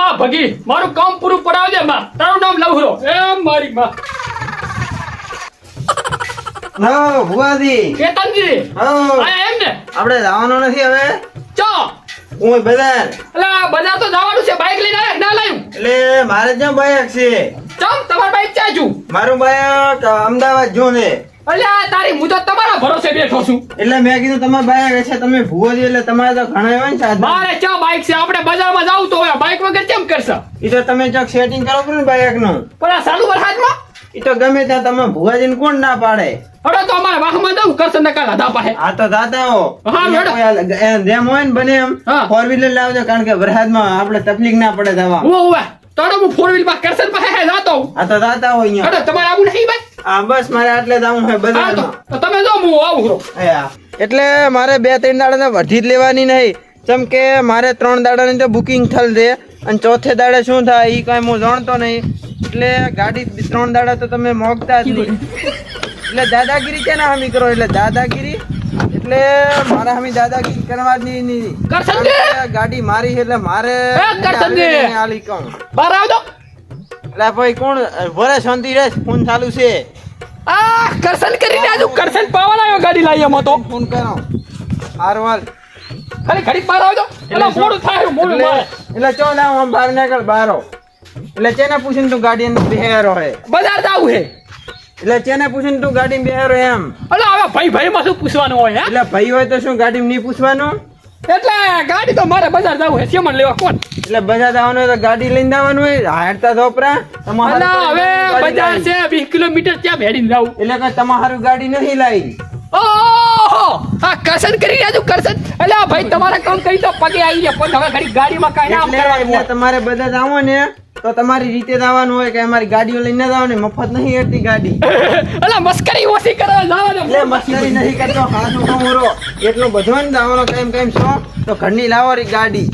માં ભગી મારું કામ પૂરું પડાવજે માં. તારું નામ લવરો એ મારી માં. હો ભુવાજી. કેતનજી. હો. એમ ને? આપણે જવાનું નથી હવે. ચો. હું બજાર. એટલે બજાર તો જવાનું છે બાઇક લઈને ના લાયું? એટલે મારે જ્યાં બાયક છે. ચમ તમારી બાઇક ક્યાં મારું બાયક અમદાવાદ જો ને આ તારી હું તો તમારા ભરોસે બેઠો છું. એટલે મેં કીધું તમારા બાઈક છે તમે ભુવાજી એટલે તમારે તો ઘણા ને મારે ચા બાઈક છે? આપણે બજારમાં જાવ તો હવે બાઇક વગર કેમ કરશે? એ તો તમે ચોક સેટિંગ કરો ને બાયકનું પણ આ સાલું વરસાદમાં એ તો ગમે ત્યાં તમે ભુવાજીને કોણ ના પાડે? હવે તો અમારે વાહમાં દઉં કરશે ને કાલ હદા પાસે આ તો દાદા હો. મેડમ. જેમ હોય ને બને એમ. ફોર વ્હીલર લાવજો કારણ કે વરસાદમાં આપણે તકલીફ ના પડે દવા. હું ઉવે તો હું ફોર વ્હીલમાં કરસન પાસે હે જાતો હું. આ તો દાદા હોય અહીંયા. અરે તમારે આવું નહીં ભાઈ. આ બસ મારે આટલે જવું હા તો તો તમે જો હું આવું હરો એટલે મારે બે ત્રણ દાડાને વધી જ લેવાની નહીં. જેમ કે મારે ત્રણ દાડાની તો બુકિંગ થયેલ છે અને ચોથે દાડે શું થાય એ કાંઈ હું જાણતો નહીં. એટલે ગાડી ત્રણ દાડા તો તમે મોગતા જ નહીં. એટલે દાદાગીરી કેના હામી કરો? એટલે દાદાગીરી એટલે મારા હામી દાદાગીરી કરવા જ નહીં કે ગાડી મારી એટલે મારે એ કરશન આલી કહું બહાર આવજો. એટલે ભાઈ કોણ વરે શાંતિ રે ફોન ચાલુ છે. આ કરસન કરીને આજુ કરસન પાવન આવ્યો ગાડી લાવી એમાં તો. ફોન કરો. હારવાલ. ખાલી ઘડીક બહાર આવજો. એટલે? મોડું થાય મોડું એટલે મારે. એટલે ચો ના આમ બહાર નીકળ બારો એટલે ચેને પૂછીને તું ગાડી અંદર બેહેરો હે? બજાર જાવું હે. એટલે ચેને પૂછીને તું ગાડી બેહેરો એમ. એટલે ભાઈ ભાઈ માં શું પૂછવાનું હોય હે? એટલે ભાઈ હોય તો શું ગાડી નહીં પૂછવાનો? એટલે ગાડી તો મારે બજાર જવું હે સેમન લેવા કોણ? એટલે બજાર જવાનું હોય તો ગાડી લઈને જવાનું હોય હાડતા ધોપરા. તમારે હવે બજાર છે 20 કિલોમીટર ત્યાં ભેડીને જાવું એટલે કે તમારું ગાડી નહીં લાવી. ઓહો! આ કરસન કરી આજુ કરશન એટલે ભાઈ તમારા કામ કરી તો પગે આવી ગયા પણ હવે ગાડીમાં કાંઈ ના કરવાનું તમારે બધા જવો ને તો તમારી રીતે જવાનું હોય કે અમારી ગાડીઓ લઈને જવાની મફત નહીં હતી ગાડી. એટલે મસ્કરી ઓછી કરવા જવાનો એટલે મસ્કરી નહીં કરતો હાથ ઉઠો એટલું બધું ને જવાનો કેમ કેમ છો તો ઘરની લાવો રી ગાડી.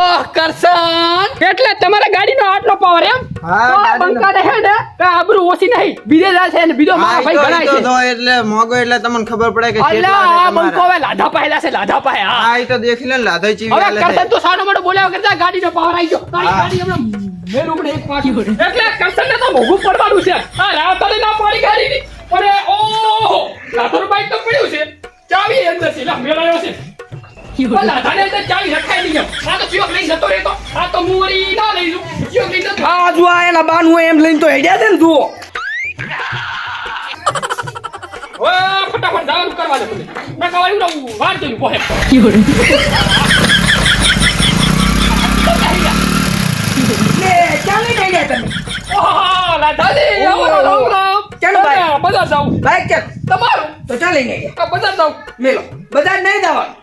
ઓહ કરશન! એટલે તમારા ગાડીનો આટલો પાવર એમ? હા, બંકા દે ગાડીનો- બંકાને હે ને કે આબરૂ ઓછી નહીં. બીજે જાય છે ને બીજો મારા ભાઈ તો- ગણાય છે. તો એટલે મોગો એટલે તમને ખબર પડે કે કેટલા આ બંકો હવે લાધા પાહેલા છે લાધા પાહે હા હા તો દેખી લે લાધા ચીવી હવે કરસન તો સાનો મોટો બોલ્યા કરતા ગાડીનો પાવર આવી ગયો. તારી ગાડી હમણાં મેલ ઉપડે એક પાછી. એટલે કરશન ને તો મોઘું પડવાનું છે. આ રાવતાને ના પાડી ગાડીની. અરે ઓહો! લાધોનું બાઈક તો પડ્યું છે. ચાવી અંદર છે. લા મેળાયો છે. આ જો આ એના બાનું એમ લઈને તો હેડ્યા છે ને જુઓ ફટાફટ જવાનું કરવા દે મેં કહેવાયું વાર જોયું, પોહે. ચાલે નહીં ગયા તમે ઓહો, લાધાજી, અમારો રામ રામ. ચાલો ભાઈ. બજાર જાઉં. બાઈક કે તમારું. તો ચાલે નહીં ગયા આ બજાર જાઉં. મેલો બધા નહીં જવાનું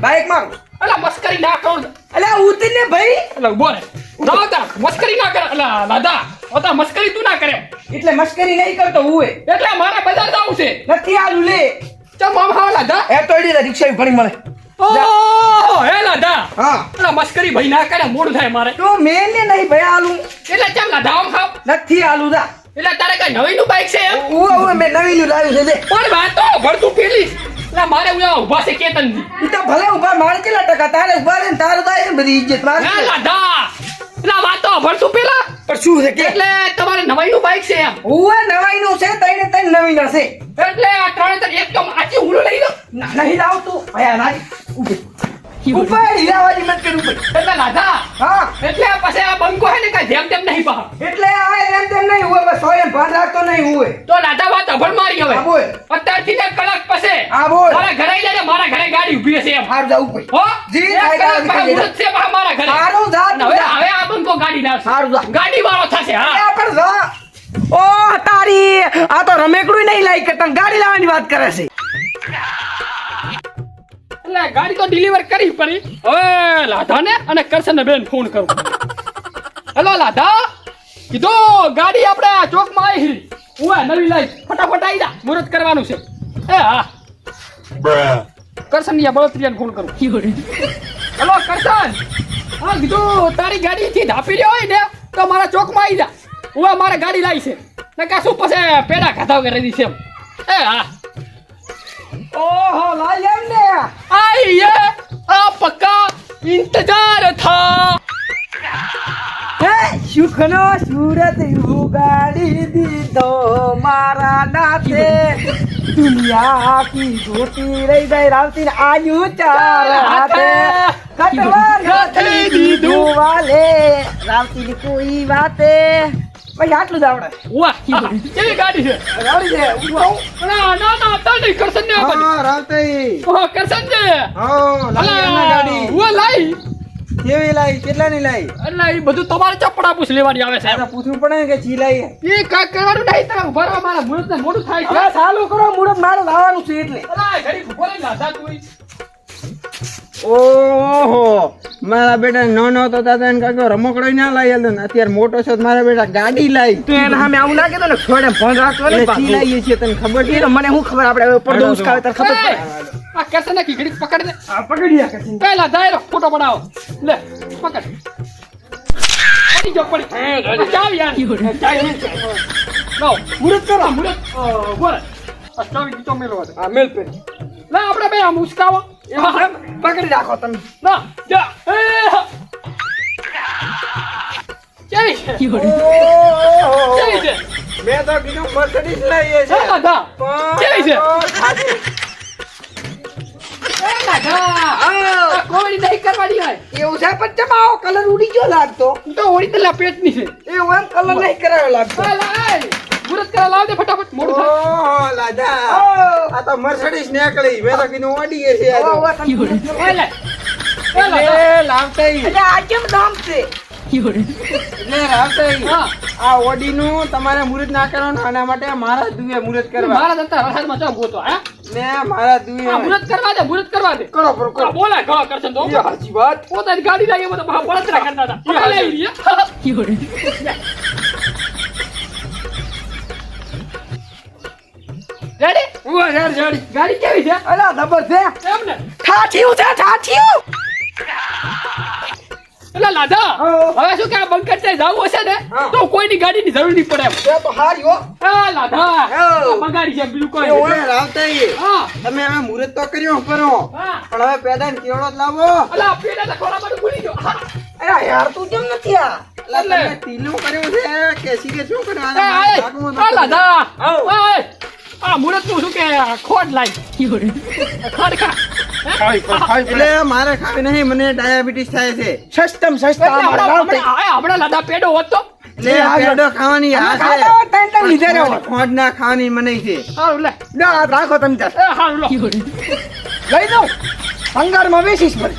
બાઈકમાં. અલા, મસ્કરી ના કરો. અલા અલ્યા ને ભાઈ. અલા, રહે. ના, મસ્કરી ના કર. અલા, દાદા ઓતા મસ્કરી તું ના કરે. એટલે મસ્કરી નહીં કરતો હું એટલે મારે બજાર જાવું છે. નથી આલું લે. ચમ આમ હા, લાધા. એ તોડી રિક્ષા ભણી મળે. ઓહ હે લાદા હા. અલા, મસ્કરી ભાઈ ના કરે મૂળ થાય મારે. તો મેં ને નહીં ભાઈ આલું એટલે ચમ લાધા આમ ખાવ નથી આલુ દા એટલે તારે કઈ નવીનું બાઈક છે એમ? ઉવે ઉવે મેં નવીનું લાવ્યું છે પણ વાતો ભરતું પેલી એટલે મારે ઉયા ઊભા છે કેતન ઈ તો ભલે ઊભા મારે કેટલા ટકા? તારે ઊભા રે ને તારું થાય ને બધી ઇજ્જત મારે ના લાધા એટલે વાતો ભરતું પેલા. પણ શું છે કે? એટલે તમારે નવાઈનું બાઈક છે એમ. નવાઈ નું છે તઈને તઈને ના છે. એટલે આ ત્રણે ત્રણ એક તો આજી હુલો લઈ લો. ના- નહીં લાવતું ભયા ના ઊભી. ઉપર હીરાવાજી મત કર એટલે લાધા હા. એટલે પછી આ ને જેમ તેમ નહીં પા એટલે આ એમ તેમ નહીં હોય બસ હોય ભાન રાખતો નહીં હોય. તો દાદા વાત અભણ મારી હવે. બોલ. અત્યારથી ને કલાક પછી હા બોલ. મારા ઘરે આઈ મારા ઘરે ગાડી ઊભી હશે એમ. હાર જાવું પડી. હો? જી, મુહૂર્ત છે મારા ઘરે. સારું જા, હવે હવે આ કો ગાડી લાવશે સારું જા. ગાડી વાળો થશે હા. આ પણ જા. ઓ તારી આ તો રમેકડું નહીં લાઈ કે તને ગાડી લાવવાની વાત કરે છે. એટલે ગાડી તો ડિલિવર કરી પડી. હવે લાધાને અને કરશનને બેન ફોન કરું. હેલો લાધા કીધું ગાડી આપણે આ ચોકમાં આવી હિરી. ઉવા નવી લઈ. ફટાફટ આવી જા મુહૂર્ત કરવાનું છે. એ હા. કરશન યા બળતરિયાને ફોન કરું. હેલો કરશન હા કીધું તારી ગાડીથી ધાપી રહ્યો હોય ને તો મારા ચોકમાં આવી જા. ઉવા મારે ગાડી લાવી છે. ને કા શું પછી પેડા ખાધા કરી દીધી છે એ હા. ઓહો લાઈ એમ ને. આઈએ આ પક્કા ઇંતજાર થા. સુખનો સુરત ઉગાડી દીધો મારા નાથે. દુનિયા આખી જોતી રહી જાય રાવતી આયુ ચાર હાથે. કટવા નથી દીધું. વાલે રાવતી ની કોઈ વાતે. ભાઈ આટલું જ આવડે. વાહ કેવી ગાડી છે? ગાડી છે ના ના ના તો નહીં કરશન ને હા રાવતઈ ઓ ઓહ, કરશન ને હો લાઈ ગાડી. ઓ લાઈ કેવી લાઈ? કેટલાની લાઈ? એટલે એ બધું તમારે ચપડા પૂછ લેવાની આવે છે પૂછવું પડે કે લાઈ એ કાંઈ કરવાનું નહીં તમે ઊભા રહો મારા મોડું થાય છે. ચાલુ કરો મુરત મારે લાવવાનું છે એટલે. તું ઓહો મારા બેટા નો નો તો દાદા એને કાકો રમકડો ના લાવી આલ્યો ને. અત્યારે મોટો છો તો મારા બેટા ગાડી લાવી તું એને સામે આવું ના કીધું ને છોડે ફોન રાખતો ને એટલે લાવીએ છીએ તને ખબર છે? મને શું ખબર આપણે પડદો ઉસકાવે તને ખબર પડે. આ કેસે ને કીકડી પકડ દે આ પકડી આ કેસે પહેલા દાયરો ફોટો બનાવો લે પકડ. પડી જો પડી. ચાલ યાર. ચાવી લાવો મુહૂર્ત કરો મુરત. બોલ આ ચાવી ગીતો મેળવા આ મેલ પે. લે આપણે બે આમ ઉસકાવો પકડી રાખો તમે ના જા તો કરવાની હોય એવું છે પણ ચમાવો કલર ઉડી ગયો લાગતો. તો ઓરિજિનલ આ પેટની છે એવું કલર નહીં કરાયો લાગતો કરા લાવ દે ફટાફટ મોડું થાય. ઓહો લાદા. આ તો મર્સિડીઝ નીકળી. મેં તો. કીધું ઓડી છે ઓ, ઓ, તમે- એ લે એ દાદા એટલે આ કેમ નામ છે? એટલે રાવતઈ આ ઓડી નું તમારે મુહૂર્ત ના કરવાનું આના માટે મારા દુએ મુહૂર્ત કરવા. મારા દંતા માં જાવ ગોતો હા? ને મારા દુએ. આ મુહૂર્ત કરવા દે મુહૂર્ત કરવા દે. કરો કરો કરો. બોલા બોલાય કરશે તો. એ વાત. પોતાની ગાડી લાગે તો બળતરા કરતા હતા. લઈ લઈએ. રેડી ઊભો ગાડી કેવી છે? અલા જબર છે? એમ ને ઠાઠિયું છે ઠાઠિયું? એટલે લાદા હવે શું કે આ બંકર ત્યાં જવું હશે ને? તો કોઈની ગાડીની જરૂર નહીં પડે એમ. તો હારી હો. હા. આ બગાડી છે બીજું કોઈ. તમે હવે મુહૂર્ત તો કર્યો કરો પણ હવે પેદા ને કેવડો જ લાવો. અલા પેલા તો ખોરા બધું ભૂલી ગયો. અરે યાર તું કેમ નથી આ? એટલે. તીલું કર્યું છે કે સીધે શું ભાગવું આ મુહૂર્તનું શું કે ખોટ લાઈ ખોટ ખા. હે? એટલે મારે ખાવી નહીં મને ડાયાબિટીસ થાય છે. સસ્તમ સસ્તા અમારા હમણાં- ગામ હમણાં- આ હમણાં લાદા પેડો હોત તો? એટલે પેડો ખાવાની આ છે. ખાતા હોય ત્રણ ત્રણ લીધે રહેવાના. ખોટ ના ખાવાની મને છે. લે. રાખો તમે તાર લઈ દઉં ભંગારમાં બેસીશ પડે